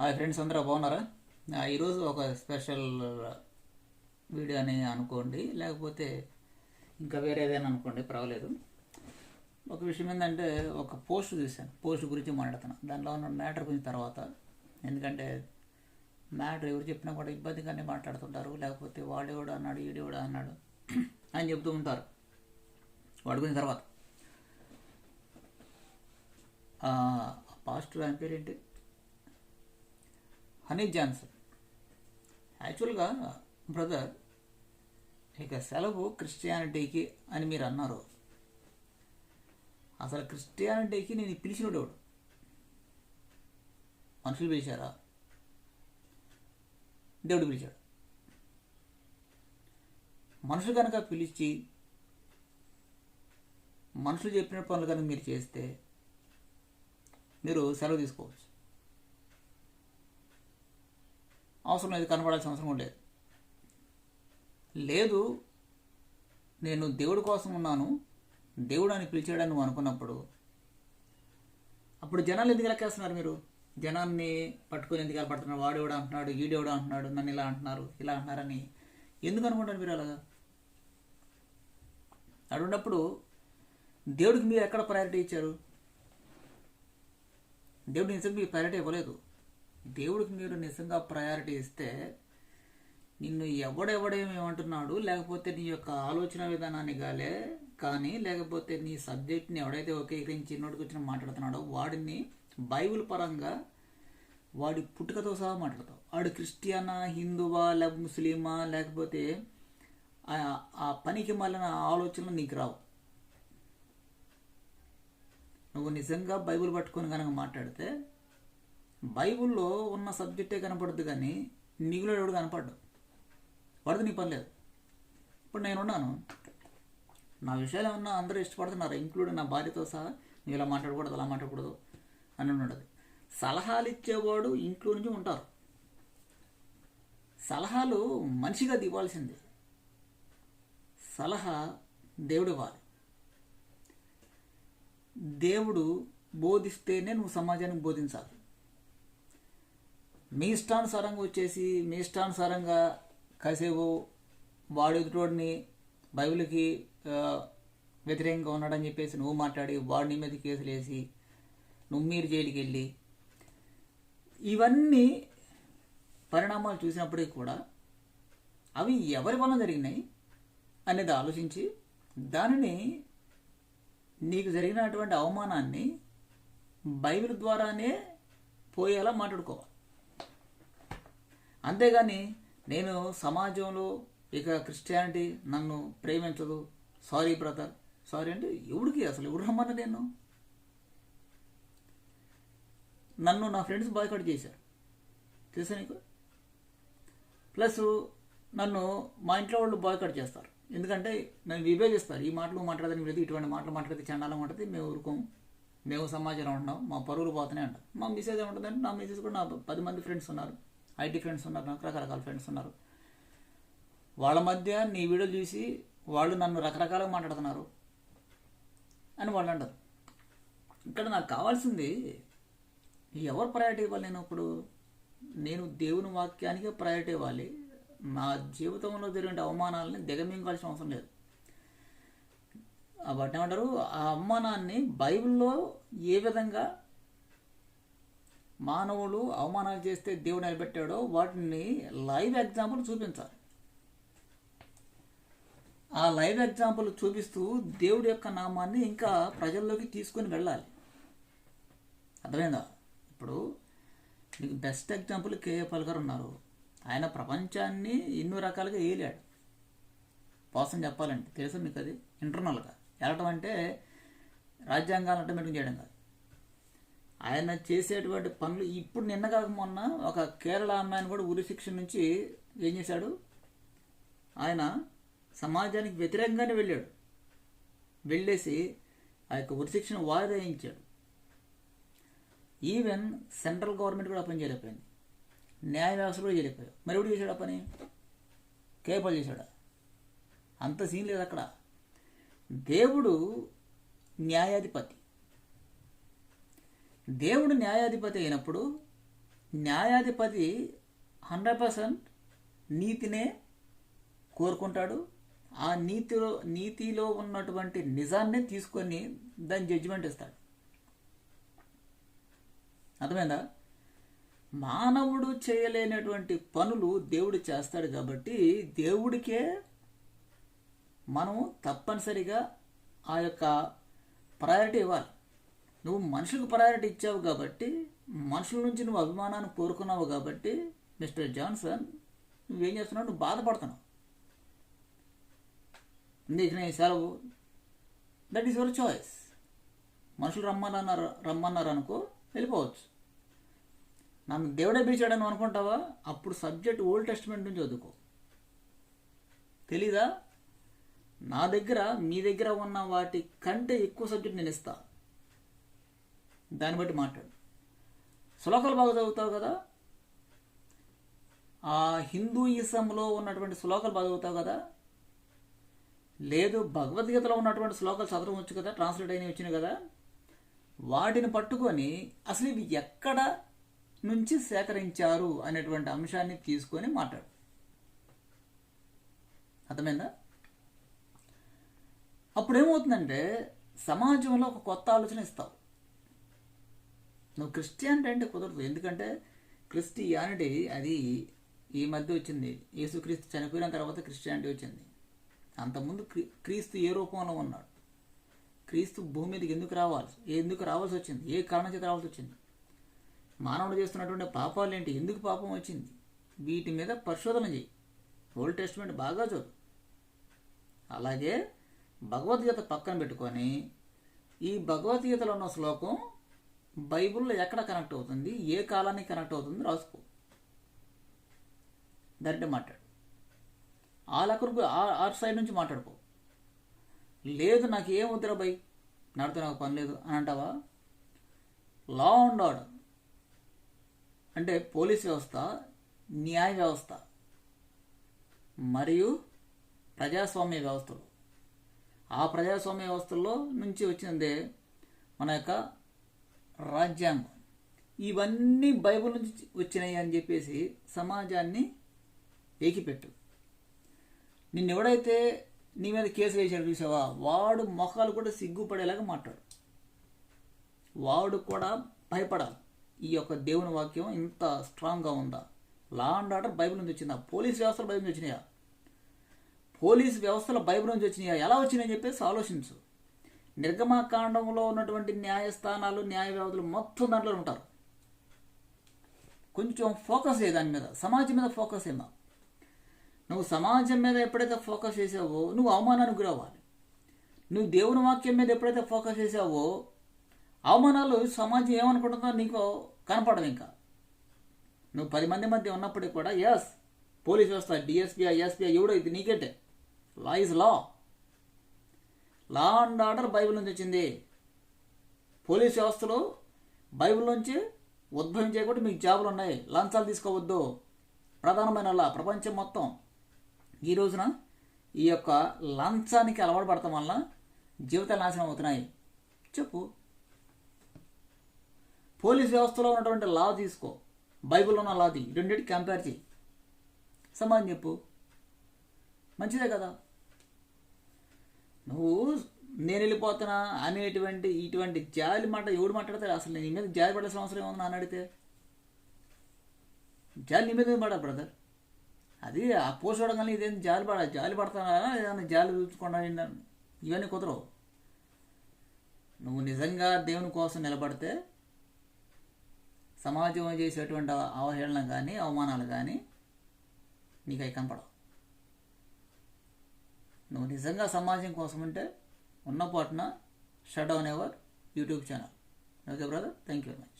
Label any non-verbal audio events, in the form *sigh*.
Hi friends అందరూ బాగున్నారా? ఆ, ఈరోజు ఒక స్పెషల్ వీడియో అని అనుకోండి లేకపోతే ఇంకా వేరే ఏదైనా అనుకోండి పర్వాలేదు. ఒక విషయం ఏంటంటే ఒక పోస్ట్ చూశాను. పోస్ట్ గురించి మాట్లాడుతున్నాను దానిలో ఉన్న మ్యాటర్ గురించి తర్వాత. ఎందుకంటే మ్యాటర్ ఎవరు చెప్పినా కూడా ఇబ్బందిగానే మాట్లాడుతుంటారు. లేకపోతే వాడు కూడా అన్నాడు ఈడు కూడా అన్నాడు *clears throat* అని చెప్తూ ఉంటారు. వాడి గురించి తర్వాత. పాజిటివ్ పాస్టర్ ఆయన పేరేంటి? Honey Johnson. యాక్చువల్గా బ్రదర్ ఇక సెలవు క్రిస్టియానిటీకి అని మీరు అన్నారు. అసలు క్రిస్టియానిటీకి నేను పిలిచినోడేవాడు మనుషులు పిలిచారా? దేవుడు పిలిచాడు. మనుషులు కనుక పిలిచి మనుషులు చెప్పిన పనులు కనుక మీరు చేస్తే మీరు సెలవు తీసుకోవచ్చు. అవసరం లేదు కనపడాల్సిన అవసరం లేదు. లేదు నేను దేవుడి కోసం ఉన్నాను దేవుడు అని పిలిచాడని నువ్వు అనుకున్నప్పుడు అప్పుడు జనాలు ఎందుకు లెక్కేస్తున్నారు మీరు? జనాన్ని పట్టుకుని ఎందుకు పడుతున్నారు? వాడు ఎవడు అంటున్నాడు? ఈడెవడు అంటున్నాడు? నన్ను ఇలా అంటున్నారు? ఇలా అంటున్నారని ఎందుకు అనుకుంటారు మీరు అలాగా? అడుగున్నప్పుడు దేవుడికి మీరు ఎక్కడ ప్రయారిటీ ఇచ్చారు? దేవుడు నిజంగా మీకు ప్రయారిటీ ఇవ్వలేదు. దేవుడికి మీరు నిజంగా ప్రయారిటీ ఇస్తే నిన్ను ఎవడెవడేమేమంటున్నాడు లేకపోతే నీ యొక్క ఆలోచన విధానాన్ని గాలే కానీ లేకపోతే నీ సబ్జెక్ట్ని ఎవడైతే ఒకేకరించి నోటికి వచ్చిన మాట్లాడుతున్నాడో వాడిని బైబిల్ పరంగా వాడి పుట్టుకతో సహా మాట్లాడతావు. వాడు క్రిస్టియనా హిందువా లేకపోతే ముస్లిమా లేకపోతే ఆ- ఆ పనికి మళ్ళిన ఆలోచనలు నీకు రావు. నువ్వు నిజంగా బైబిల్ పట్టుకొని కనుక మాట్లాడితే బైబిల్లో ఉన్న సబ్జెక్టే కనపడద్దు కానీ నీకులో ఎవడు కనపడ్డు? వాడితే నీ పని లేదు. ఇప్పుడు నేనున్నాను నా విషయాలు ఏమన్నా అందరూ ఇష్టపడుతున్నారు? ఇంక్లూడ్ నా భార్యతో సహా నువ్వు ఇలా మాట్లాడకూడదు అలా మాట్లాడకూడదు అని ఉండదు. సలహాలు ఇచ్చేవాడు ఇంట్లో నుంచి ఉంటారు. సలహాలు మనిషిగా ఇవ్వాల్సిందే. సలహా దేవుడు ఇవ్వాలి. దేవుడు బోధిస్తేనే నువ్వు సమాజానికి బోధించాలి. మీ ఇష్టానుసారంగా వచ్చేసి మీ ఇష్టానుసారంగా కాసేపు వాడు ఎదుటోడిని బైబిల్కి వ్యతిరేకంగా ఉన్నాడని చెప్పేసి నువ్వు మాట్లాడి వాడిని మీద కేసులు వేసి నువ్వు మీరు జైలుకి వెళ్ళి ఇవన్నీ పరిణామాలు చూసినప్పటికీ కూడా అవి ఎవరి వలన జరిగినాయి అనేది ఆలోచించి దానిని నీకు జరిగినటువంటి అవమానాన్ని బైబిల్ ద్వారానే పోయేలా మాట్లాడుకోవాలి. అంతేగాని నేను సమాజంలో ఇక క్రిస్టియానిటీ నన్ను ప్రేమించదు. సారీ బ్రదర్ సారీ అంటే ఎవడికి అసలు ఎవడు రమ్మన్న నేను నన్ను నా ఫ్రెండ్స్ బాయ్కట్ చేశారు. తెలుసా నీకు? ప్లస్ నన్ను మా ఇంట్లో వాళ్ళు బాయ్కట్ చేస్తారు. ఎందుకంటే నన్ను విభేదిస్తారు. ఈ మాటలు మాట్లాడదని లేదు ఇటువంటి మాటలు మాట్లాడితే చండాలం ఉంటుంది. మేము ఊరుకోం. మేము సమాజంలో ఉంటున్నాం. మా పరువులు పోతూనే ఉంటాం. మా మిసేజ్ ఏముంటుందంటే నా మిసేజ్ కూడా నా పది మంది ఫ్రెండ్స్ ఉన్నారు. ఐటీ ఫ్రెండ్స్ ఉన్నారు నాకు రకరకాల ఫ్రెండ్స్ ఉన్నారు. వాళ్ళ మధ్య నీ వీడియో చూసి వాళ్ళు నన్ను రకరకాలుగా మాట్లాడుతున్నారు అని వాళ్ళు అంటారు. ఇక్కడ నాకు కావాల్సింది ఎవరు ప్రయారిటీ ఇవ్వాలి నేను ఇప్పుడు? నేను దేవుని వాక్యానికే ప్రయారిటీ ఇవ్వాలి. నా జీవితంలో జరిగిన అవమానాలని దిగమింగాల్సిన అవసరం లేదు. ఆ వాటిని ఏమంటారు? ఆ అవమానాన్ని బైబిల్లో ఏ విధంగా మానవుడు అవమానాలు చేస్తే దేవుడు నిలబెట్టాడో వాటిని లైవ్ ఎగ్జాంపుల్ చూపించాలి. ఆ లైవ్ ఎగ్జాంపుల్ చూపిస్తూ దేవుడి యొక్క నామాన్ని ఇంకా ప్రజల్లోకి తీసుకొని వెళ్ళాలి. అర్థమైందా? ఇప్పుడు మీకు బెస్ట్ ఎగ్జాంపుల్ కేఏ గారు ఉన్నారు. ఆయన ప్రపంచాన్ని ఎన్నో రకాలుగా ఏలాడు. కోసం చెప్పాలంటే తెలుసు మీకు అది? ఇంటర్నల్గా. వెళ్ళటం అంటే రాజ్యాంగాలు అంటే చేయడం కాదు. ఆయన చేసేటువంటి పనులు ఇప్పుడు నిన్న కాక మొన్న ఒక కేరళ అమ్మాయిని కూడా ఉరిశిక్ష నుంచి ఏం చేశాడు? ఆయన సమాజానికి వ్యతిరేకంగానే వెళ్ళాడు. వెళ్ళేసి ఆ యొక్క ఉరిశిక్షను వాయిదా వేయించాడు ఈవెన్ సెంట్రల్ గవర్నమెంట్ కూడా పని చేయలేకపోయింది. న్యాయ వ్యవస్థ కూడా చేయలేకపోయావు మరి ఎవడు చేశాడు పని? కేపాల్ చేశాడా? అంత సీన్ లేదు అక్కడ. దేవుడు న్యాయాధిపతి. దేవుడు న్యాయాధిపతి అయినప్పుడు న్యాయాధిపతి హండ్రెడ్ పర్సెంట్ నీతినే కోరుకుంటాడు. ఆ నీతిలో నీతిలో ఉన్నటువంటి నిజాన్నే తీసుకొని దాని జడ్జిమెంట్ ఇస్తాడు. అర్థమైందా? మానవుడు చేయలేనటువంటి పనులు దేవుడు చేస్తాడు కాబట్టి దేవుడికే మనము తప్పనిసరిగా ఆ యొక్క ప్రయారిటీ ఇవ్వాలి. నువ్వు మనుషులకు ప్రయారిటీ ఇచ్చావు కాబట్టి మనుషుల నుంచి నువ్వు అభిమానాన్ని కోరుకున్నావు కాబట్టి మిస్టర్ జాన్సన్ నువ్వేం చేస్తున్నావు? నువ్వు బాధపడుతున్నావు. నీకు సెలవు దట్ ఈస్ యువర్ చాయిస్ మనుషులు రమ్మన్నారు రమ్మన్నారు అనుకో వెళ్ళిపోవచ్చు. నన్ను దేవుడే పిలిచాడని అనుకుంటావా? అప్పుడు సబ్జెక్ట్ ఓల్డ్ టెస్ట్మెంట్ నుంచి చదువుకో తెలీదా? నా దగ్గర మీ దగ్గర ఉన్న వాటి కంటే ఎక్కువ సబ్జెక్ట్ నేను ఇస్తాను దాన్ని బట్టి మాట్లాడు. శ్లోకాలు బాగా చదువుతావు కదా? ఆ హిందూయిజంలో ఉన్నటువంటి శ్లోకాలు బాగా చదువుతావు కదా? లేదు భగవద్గీతలో ఉన్నటువంటి శ్లోకాలు చదవడం వచ్చు కదా ట్రాన్స్లేట్ అయినవి వచ్చినాయి కదా? వాటిని పట్టుకొని అసలు ఇవి ఎక్కడ నుంచి సేకరించారు అనేటువంటి అంశాన్ని తీసుకొని మాట్లాడు. అర్థమైందా? అప్పుడు ఏమవుతుందంటే సమాజంలో ఒక కొత్త ఆలోచన ఇస్తావు. నువ్వు క్రిస్టియానిటీ అంటే కుదరదు. ఎందుకంటే క్రిస్టియానిటీ అది ఈ మధ్య వచ్చింది. యేసుక్రీస్తు చనిపోయిన తర్వాత క్రిస్టియానిటీ వచ్చింది. అంతకుముందు క్రీ క్రీస్తు ఏ రూపంలో ఉన్నాడు? క్రీస్తు భూమి మీదకి ఎందుకు రావాలి? ఎందుకు రావాల్సి వచ్చింది? ఏ కారణం చేత రావాల్సి వచ్చింది? మానవుడు చేస్తున్నటువంటి పాపాలు ఏంటి? ఎందుకు పాపం వచ్చింది? వీటి మీద పరిశోధన చేయి ఓల్డ్ టెస్ట్మెంట్ బాగా చదువు. అలాగే భగవద్గీత పక్కన పెట్టుకొని ఈ భగవద్గీతలో ఉన్న శ్లోకం బైబిల్లో ఎక్కడ కనెక్ట్ అవుతుంది? ఏ కాలానికి కనెక్ట్ అవుతుంది? రాసుకో. డైరెక్ట్ మాట్లాడు. ఆ లెక్కకు ఆ సైడ్ నుంచి మాట్లాడుకో. లేదు నాకు ఏం వద్దురా బై నడితే నాకు పని లేదు అని అంటావా? లా అండ్ ఆర్డర్ అంటే పోలీస్ వ్యవస్థ న్యాయ వ్యవస్థ మరియు ప్రజాస్వామ్య వ్యవస్థలు. ఆ ప్రజాస్వామ్య వ్యవస్థల్లో నుంచి వచ్చిందే మన యొక్క రాజ్యాంగం. ఇవన్నీ బైబిల్ నుంచి వచ్చినాయి అని చెప్పేసి సమాజాన్ని ఏకిపెట్టు. నిన్నెవడైతే నీ మీద కేసు వేసాడు చూసావా? వాడు మొఖాలు కూడా సిగ్గుపడేలాగా మాట్లాడు. వాడు కూడా భయపడాలి. ఈ యొక్క దేవుని వాక్యం ఇంత స్ట్రాంగ్గా ఉందా? లా అండ్ ఆర్డర్ బైబిల్ నుంచి వచ్చిందా? పోలీస్ వ్యవస్థలు బైబిల్ నుంచి వచ్చినాయా? పోలీస్ వ్యవస్థలు బైబిల్ నుంచి వచ్చినాయా? ఎలా వచ్చినాయని చెప్పేసి ఆలోచించు. నిర్గమాకాండంలో ఉన్నటువంటి న్యాయస్థానాలు న్యాయ వ్యవధులు మొత్తం దాంట్లో ఉంటారు. కొంచెం ఫోకస్ అయ్యే దాని మీద. సమాజం మీద ఫోకస్ ఏమా నువ్వు సమాజం మీద ఎప్పుడైతే ఫోకస్ చేసావో నువ్వు అవమానానికి గురవ్వాలి. నువ్వు దేవుని వాక్యం మీద ఎప్పుడైతే ఫోకస్ చేసావో అవమానాలు సమాజం ఏమనుకుంటుందో నీకు కనపడదు ఇంకా. నువ్వు పది మంది మధ్య ఉన్నప్పటికీ కూడా ఎస్ పోలీస్ వ్యవస్థ డిఎస్పీ ఎస్పీ ఎవడో ఇది నీకేటే? Law is law law and order Bible నుంచి వచ్చింది. పోలీస్ వ్యవస్థలో బైబిల్ నుంచి ఉద్భవించే కూడా మీకు జాబులు ఉన్నాయి. లంచాలు తీసుకోవద్దు. ప్రధానమైన లా ప్రపంచం మొత్తం. ఈ రోజున ఈ యొక్క లంచానికి అలవాటు పడటం వల్ల జీవితాలు నాశనం అవుతున్నాయి. చెప్పు. పోలీస్ వ్యవస్థలో ఉన్నటువంటి లా తీసుకో. బైబిల్లో ఉన్న లాది రెండింటికి కంపేర్ చేయి. సమాధానం చెప్పు. మంచిదే కదా? నువ్వు నేను వెళ్ళిపోతున్నా అనేటువంటి ఇటువంటి జాలి మాట ఎవడు మాట్లాడతారు అసలు నేను మీద జాలి పడాల్సిన అవసరం ఏముంది నన్ను అడిగితే? జాలి నీ మీద పడ బ్రదర్ అది ఆ పోస్ట్ చూడగానే ఇదేం జాలి పడ జాలి పడతానా? ఏదైనా జాలి చూసుకోండా ఇవన్నీ కుదరవు. నువ్వు నిజంగా దేవుని కోసం నిలబడితే సమాజం చేసేటువంటి అవహేళన కానీ అవమానాలు కానీ నీకు అవి కనపడవు. నువ్వు నిజంగా సమాజం కోసం ఉంటే ఉన్న పాటున shut down ever YouTube channel. Okay brother thank you very much